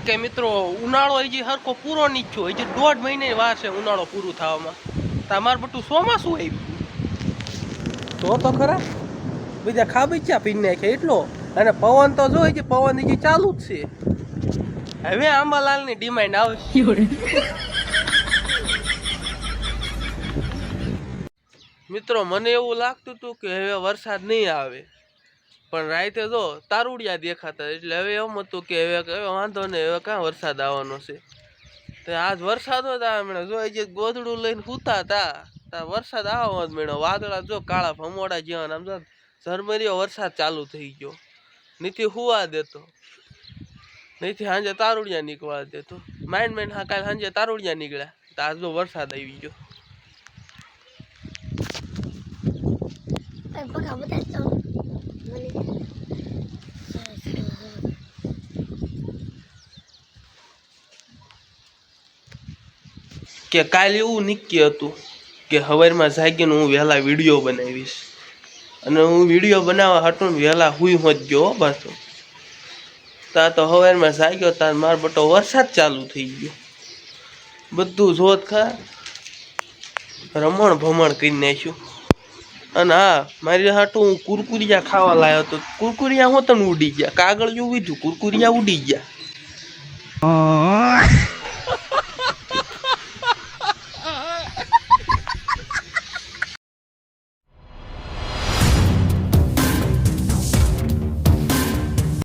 કે મિત્રો ઉનાળો હજી હરખો પૂરો નહીં થયો. હજી દોઢ મહિને વાર છે ઉનાળો પૂરું થવામાં. તમારે બધું ચોમાસું આવ્યું તો તો ખરા. બીજા ખાબીચા પીને નાખે એટલો? અને પવન તો જો હજી પવન હજી ચાલુ જ છે. હવે આંબાલાલની ડિમાન્ડ આવશે મિત્રો મને એવું લાગતું હતું કે હવે વરસાદ નહીં આવે. પણ રાતે જો તારુડિયા દેખાતા એટલે હવે એમ હતું કે હવે વાંધો નહીં, હવે ક્યાં વરસાદ આવવાનો છે? તો આજ વરસાદ હતા હમણાં જો જે ગોદડું લઈને સૂતા હતા. ત્યાં વરસાદ આવવા જ મેળો. વાદળા જો કાળા ભમોડા જેવા આમ જો ઝરમરીયો વરસાદ ચાલુ થઈ ગયો. નીથી હુવા દેતો. નીથી સાંજે તારુડિયા નીકળવા દેતો. માઇન્ડ માઇન્ડ હા કાલે સાંજે તારુડિયા નીકળ્યા. તો આજ વરસાદ આવી ગયો. કે કાલે એવું નક્કી હતું કે સવારમાં જાગીને હું વહેલા વીડિયો બનાવીશ. અને હું વીડિયો બનાવવા ને વહેલા હુઈ હોત ગયો પાછો. તા તો સવારમાં જાગ્યો તાર માર બટો વરસાદ ચાલુ થઈ ગયો. બધું જોત ખા. રમણ ભમણ કરી નાખ્યું. અને હા, મારી હાટું હું કુરકુરિયા ખાવા લાવ્યો હતો કુરકુરિયા હું તને ઉડી ગયા. કાગળ જેવું વીધું કુરકુરિયા ઉડી ગયા.